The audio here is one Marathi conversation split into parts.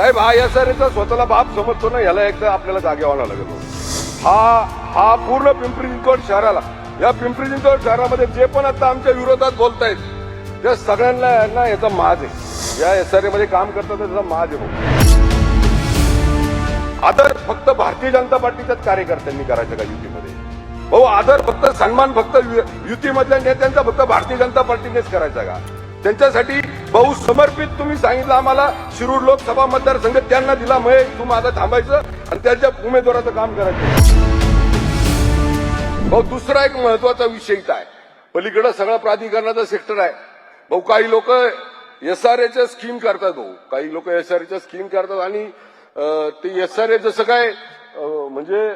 साहेब हा या सरीचा स्वतःला बाप समजतो ना याला एकदा आपल्याला जागे व्हावं लागेल हा हा पूर्ण पिंपरी चिंचवड शहराला. या पिंपरी चिंचवड शहरामध्ये जे पण आता आमच्या विरोधात बोलतायत त्या सगळ्यांना यांना याचा माज आहे. या एस आरमध्ये काम करतात त्याचा माज आहे. आदर फक्त भारतीय जनता पार्टीच्याच कार्यकर्त्यांनी करायचं का युतीमध्ये? भाऊ आदर फक्त सन्मान फक्त यु- युतीमधल्या नेत्यांचा फक्त भारतीय जनता पार्टीनेच करायचा का? त्यांच्यासाठी भाऊ समर्पित तुम्ही सांगितलं आम्हाला. शिरूर लोकसभा मतदारसंघ त्यांना दिला महेश तू माझं थांबायचं आणि त्यांच्या उमेदवाराचं काम करायचं. भाऊ दुसरा एक महत्त्वाचा विषय काय आहे. पलीकडे सगळं प्राधिकरणाचा सेक्टर आहे. भाऊ काही लोक एस आर एच्या स्कीम करतात भाऊ. काही लोक एस आर एच्या स्कीम करतात आणि ते एस आर ए जसं काय म्हणजे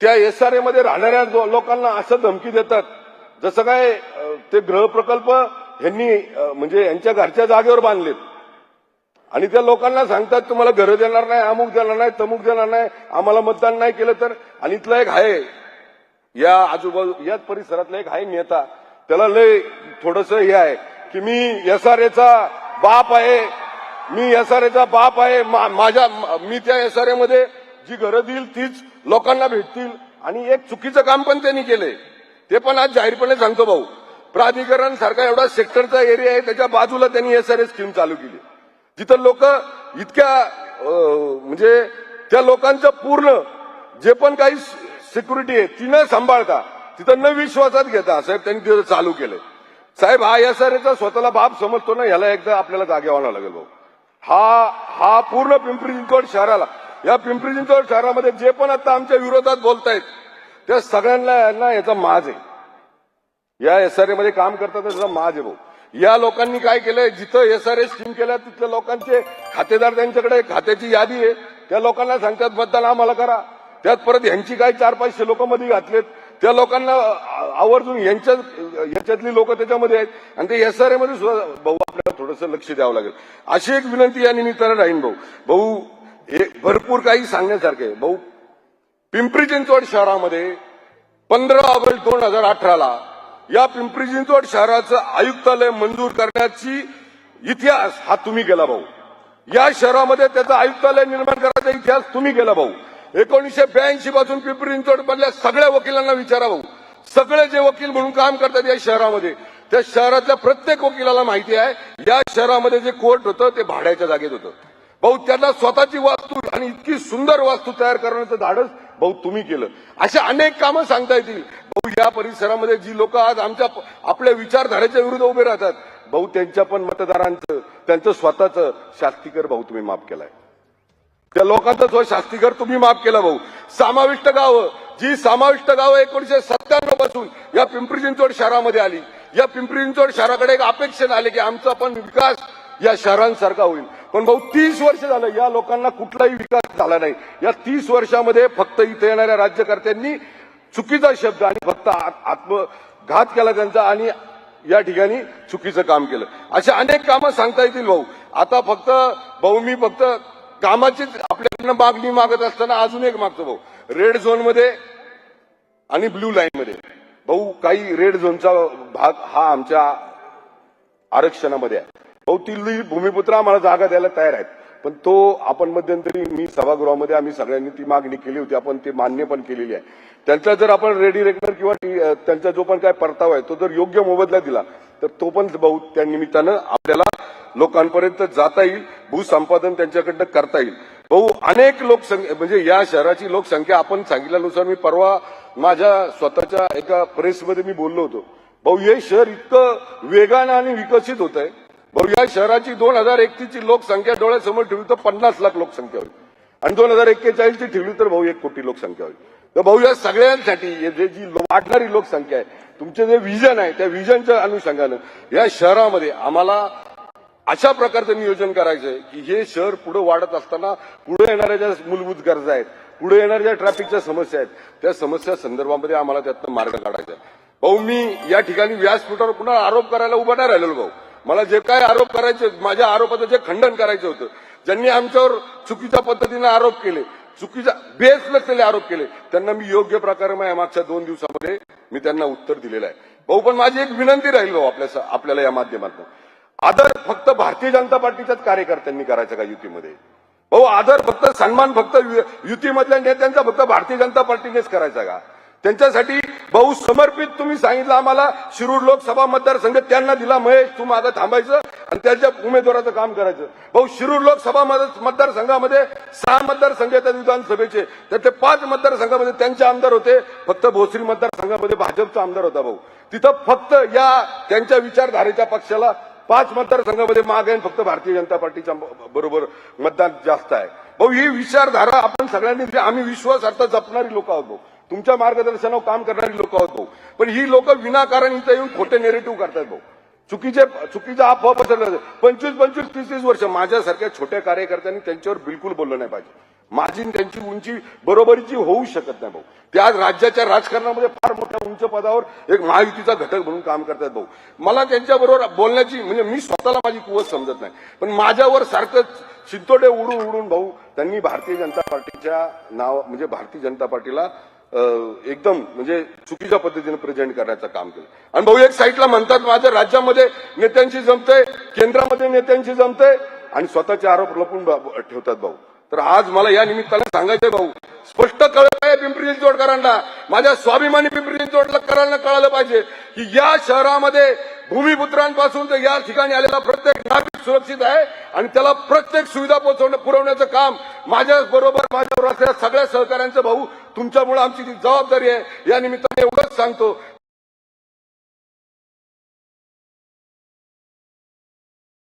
त्या एस आर ए मध्ये राहणाऱ्या जो- लोकांना असं धमकी देतात. जसं काय ते गृह प्रकल्प यांनी म्हणजे यांच्या घरच्या जागेवर बांधलेत. आणि त्या लोकांना सांगतात तुम्हाला घरं देणार नाही अमुक देणार नाही तमुक देणार नाही आम्हाला मतदान नाही केलं तर. आणि इथला एक आहे या आजूबाजू याच परिसरातला एक आहे नेता. त्याला लय थोडस हे आहे की मी एस आर एचा बाप आहे मी एस आर एचा बाप आहे मा- माझ्या मी त्या एस आरमध्ये जी घरं देईल तीच लोकांना भेटतील. आणि एक चुकीचं काम पण त्यांनी केलंय. ते पण आज जाहीरपणे सांगतो भाऊ. प्राधिकरण सारखा एवढा सेक्टरचा एरिया आहे त्याच्या बाजूला त्यांनी एस आर स्कीम चालू केली. जिथं लोक इतक्या अं, म्हणजे त्या लोकांचं पूर्ण जे पण काही सिक्युरिटी आहे ती न सांभाळता. तिथं न विश्वासात घेता साहेब त्यांनी तिथं चालू केलंय. साहेब हा एस आर एचा स्वतःला बाप समजतो ना ह्याला एकदा आपल्याला जागे व्हावं लागेल भाऊ. हा हा पूर्ण पिंपरी चिंचवड शहराला या पिंपरी चिंचवड शहरामध्ये जे पण आता आमच्या विरोधात बोलतायत त्या सगळ्यांना यांना याचा माज आहे. या एस आरमध्ये काम करतात त्याचा माज आहे भाऊ. या लोकांनी काय केलंय? जिथं एस आर ए स्कीम केल्या तिथल्या लोकांचे खातेदार त्यांच्याकडे खात्याची यादी आहे. त्या लोकांना सांगतात मतदान आम्हाला करा. त्यात परत यांची काय चार पाचशे लोक मध्ये घातलेत. त्या लोकांना आवर्जून यांच्या याच्यातली लोक त्याच्यामध्ये आहेत. आणि ते एस आरमध्ये सुद्धा भाऊ आपल्याला थोडंसं लक्ष द्यावं लागेल. अशी एक विनंती या निमित्तानं राहीन भाऊ. भाऊ हे भरपूर काही सांगण्यासारखे आहे. भाऊ पिंपरी चिंचवड शहरामध्ये पंधरा ऑगस्ट दोन हजार अठराला या पिंपरी चिंचवड शहराचं आयुक्तालय मंजूर करण्याची इतिहास हा तुम्ही गेला भाऊ. या शहरामध्ये त्याचं आयुक्तालय निर्माण करायचा इतिहास तुम्ही गेला भाऊ. एकोणीसशे ब्याऐंशी पासून पिंपरी चिंचवड मधल्या सगळ्या वकिलांना विचारा भाऊ. सगळे जे वकील म्हणून काम करतात या शहरामध्ये त्या शहरातल्या प्रत्येक वकिलाला माहिती आहे या शहरामध्ये जे कोर्ट होतं ते भाड्याच्या जागेत होतं. भाऊ त्यांना स्वतःची वास्तू आणि इतकी सुंदर वास्तू तयार करण्याचं धाडस भाऊ तुम्ही केलं. अशा अनेक कामं सांगता येतील. भाऊ या परिसरामध्ये जी लोक आज आमच्या आपल्या विचारधारेच्या विरुद्ध उभे राहतात भाऊ त्यांच्या पण मतदारांचं त्यांचं स्वतःचं शास्तीकर भाऊ तुम्ही माफ केलाय. त्या लोकांचं जो शास्तीकर तुम्ही माफ केला भाऊ. समाविष्ट गावं जी समाविष्ट गावं एकोणीशे सत्त्याण्णवपासून या पिंपरी चिंचवड शहरामध्ये आली. या पिंपरी चिंचवड शहराकडे एक अपेक्षा आले की आमचा पण विकास या शहरांसारखा होईल. पण भाऊ तीस वर्ष झालं या लोकांना कुठलाही विकास झाला नाही. या तीस वर्षामध्ये फक्त इथे येणाऱ्या राज्यकर्त्यांनी चुकीचा शब्द आणि फक्त आत- आत्मघात केला त्यांचा आणि या ठिकाणी चुकीचं काम केलं. अशा अनेक कामं सांगता येतील भाऊ. आता फक्त भाऊ मी फक्त कामाचीच आपल्याकडनं मागणी मागत असताना अजून एक मागतो भाऊ. रेड झोनमध्ये आणि ब्ल्यू लाईनमध्ये भाऊ काही रेड झोनचा भाग हा आमच्या आरक्षणामध्ये आहे. भाऊ ती भूमिपुत्र आम्हाला जागा द्यायला तयार आहेत. पण तो आपण मध्यंतरी मी सभागृहामध्ये आम्ही सगळ्यांनी ती मागणी केली होती. आपण ती मान्य पण केलेली आहे. त्यांचा जर आपण रेडी रेकनर किंवा त्यांचा जो पण काय परतावा आहे तो जर योग्य मोबदला दिला तर तो पण भाऊ त्या निमित्तानं आपल्याला लोकांपर्यंत जाता येईल भूसंपादन त्यांच्याकडनं करता येईल. भाऊ अनेक लोकसंख्या म्हणजे या शहराची लोकसंख्या आपण सांगितल्यानुसार मी परवा माझ्या स्वतःच्या एका प्रेसमध्ये मी बोललो होतो. भाऊ हे शहर इतकं वेगानं आणि विकसित होत आहे या शहराची दोन हजार एकतीस ची लोकसंख्या डोळ्यासमोर ठेवली तर पन्नास लाख लोकसंख्या होईल. आणि दोन हजार एक्केचाळीसची ठेवली तर भाऊ एक कोटी लोकसंख्या होईल. तर भाऊ या सगळ्यांसाठी जे जी वाढणारी लोकसंख्या आहे तुमचे जे विजन आहे त्या विजनच्या अनुषंगानं या शहरामध्ये आम्हाला अशा प्रकारचं नियोजन करायचं आहे की हे शहर पुढे वाढत असताना पुढे येणाऱ्या ज्या मूलभूत गरजा आहेत पुढे येणाऱ्या ज्या ट्रॅफिकच्या समस्या आहेत त्या समस्या संदर्भामध्ये आम्हाला त्यातनं मार्ग काढायचा आहे. भाऊ मी या ठिकाणी व्यासपीठावर पुन्हा आरोप करायला उभा नाही राहिलेलो भाऊ. मला जे काय आरोप करायचे माझ्या आरोपाचं जे खंडन करायचं होतं ज्यांनी आमच्यावर चुकीच्या पद्धतीने आरोप केले चुकीचा बेस नसलेले आरोप केले त्यांना मी योग्य प्रकारे माझ्या मागच्या दोन दिवसामध्ये मी त्यांना उत्तर दिलेलं आहे. भाऊ पण माझी एक विनंती राहील भाऊ आपल्या आपल्याला या माध्यमातून. आदर फक्त भारतीय जनता पार्टीच्याच कार्यकर्त्यांनी करायचा का युतीमध्ये? भाऊ आदर फक्त सन्मान फक्त युतीमधल्या नेत्यांचा फक्त भारतीय जनता पार्टीनेच करायचा का? त्यांच्यासाठी भाऊ समर्पित तुम्ही सांगितलं आम्हाला. शिरूर लोकसभा मतदारसंघ त्यांना दिला महेश तू मागं थांबायचं आणि त्याच्या उमेदवाराचं काम करायचं. भाऊ शिरूर लोकसभा मत- मतदारसंघामध्ये सहा मतदारसंघ येतात विधानसभेचे. त्यातले पाच मतदारसंघामध्ये त्यांचे आमदार होते. फक्त भोसरी मतदारसंघामध्ये भाजपचा आमदार होता भाऊ. तिथं फक्त या त्यांच्या विचारधारेच्या पक्षाला पाच मतदारसंघामध्ये माग आहे फक्त भारतीय जनता पार्टीच्या बरोबर मतदान जास्त आहे. भाऊ ही विचारधारा आपण सगळ्यांनी आम्ही विश्वासार्थ जपणारी लोक आहोत भाऊ. तुमच्या मार्गदर्शनावर काम करणारी लोक आहोत भाऊ. पण ही लोक विनाकारण इथं येऊन खोटे नेरेटिव्ह करतात भाऊ. चुकीचे चुकीचा अफवा पसरला पंचवीस पंचवीस तीस तीस वर्ष माझ्यासारख्या छोट्या कार्यकर्त्यांनी त्यांच्यावर बिलकुल बोललं नाही पाहिजे. माझी त्यांची उंची बरोबरीची होऊ शकत नाही भाऊ. ते आज राज्याच्या राजकारणामध्ये फार मोठ्या उंच पदावर एक महायुतीचा घटक म्हणून काम करतात भाऊ. मला त्यांच्याबरोबर बोलण्याची म्हणजे मी स्वतःला माझी कुवत समजत नाही. पण माझ्यावर सारखं शिंतोडे उडून उडून भाऊ त्यांनी भारतीय जनता पार्टीच्या नाव म्हणजे भारतीय जनता पार्टीला एकदम म्हणजे चुकीच्या पद्धतीने प्रेझेंट करण्याचं काम केलं. आणि भाऊ एक साईडला म्हणतात माझ्या राज्यामध्ये नेत्यांशी जमतंय केंद्रामध्ये नेत्यांशी जमतंय आणि स्वतःचे आरोप लपून ठेवतात भाऊ. तर आज मला या निमित्ताने सांगायचंय भाऊ स्पष्ट कळत आहे पिंपरी चिंचवडकरांना. माझ्या स्वाभिमानी पिंपरी चिंचवडकरांना कळालं पाहिजे की या शहरामध्ये भूमिपुत्रांपासून तर या ठिकाणी आलेला प्रत्येक नागरिक सुरक्षित आहे आणि त्याला प्रत्येक सुविधा पोहोचवणं पुरवण्याचं काम माझ्या बरोबर माझ्यावर असलेल्या सगळ्या सहकाऱ्यांचं भाऊ तुमच्यामुळे आमची ती जबाबदारी आहे या निमित्ताने एवढंच सांगतो.